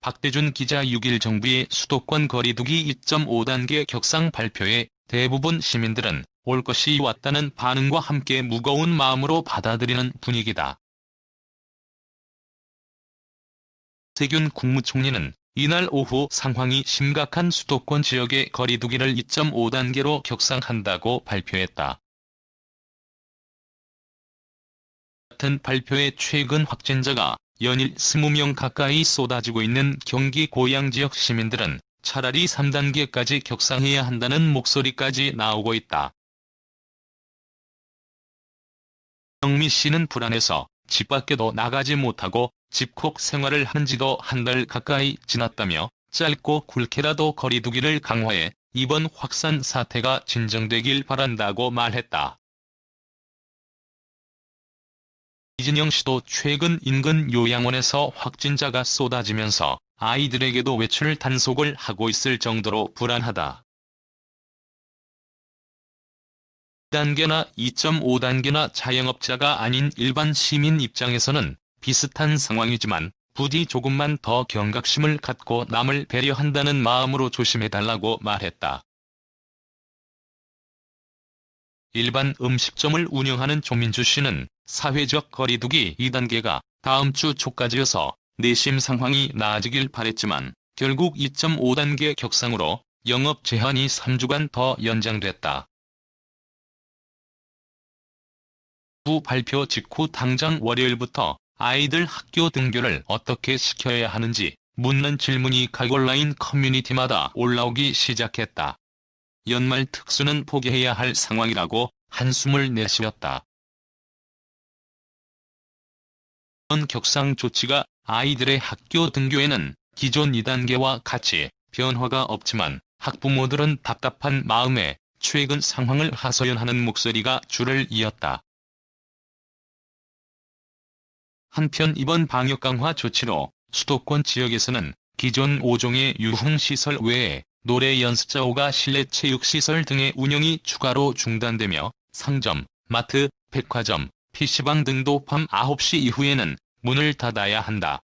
박대준 기자 6일 정부의 수도권 거리두기 2.5단계 격상 발표에 대부분 시민들은 올 것이 왔다는 반응과 함께 무거운 마음으로 받아들이는 분위기다. 세균 국무총리는 이날 오후 상황이 심각한 수도권 지역의 거리두기를 2.5단계로 격상한다고 발표했다. 같은 발표에 최근 확진자가 연일 20명 가까이 쏟아지고 있는 경기 고양 지역 시민들은 차라리 3단계까지 격상해야 한다는 목소리까지 나오고 있다. 영미 씨는 불안해서 집 밖에도 나가지 못하고 집콕 생활을 한 지도 한 달 가까이 지났다며 짧고 굵게라도 거리두기를 강화해 이번 확산 사태가 진정되길 바란다고 말했다. 이진영 씨도 최근 인근 요양원에서 확진자가 쏟아지면서 아이들에게도 외출 단속을 하고 있을 정도로 불안하다. 2단계나 2.5단계나 자영업자가 아닌 일반 시민 입장에서는 비슷한 상황이지만 부디 조금만 더 경각심을 갖고 남을 배려한다는 마음으로 조심해달라고 말했다. 일반 음식점을 운영하는 조민주 씨는 사회적 거리두기 2단계가 다음 주 초까지여서 내심 상황이 나아지길 바랬지만 결국 2.5단계 격상으로 영업 제한이 3주간 더 연장됐다. 부 발표 직후 당장 월요일부터 아이들 학교 등교를 어떻게 시켜야 하는지 묻는 질문이 각 온라인 커뮤니티마다 올라오기 시작했다. 연말 특수는 포기해야 할 상황이라고 한숨을 내쉬었다. 이번 격상 조치가 아이들의 학교 등교에는 기존 2단계와 같이 변화가 없지만 학부모들은 답답한 마음에 최근 상황을 하소연하는 목소리가 줄을 이었다. 한편 이번 방역 강화 조치로 수도권 지역에서는 기존 5종의 유흥시설 외에 노래 연습자 5가 실내 체육시설 등의 운영이 추가로 중단되며 상점, 마트, 백화점, PC방 등도 밤 9시 이후에는 문을 닫아야 한다.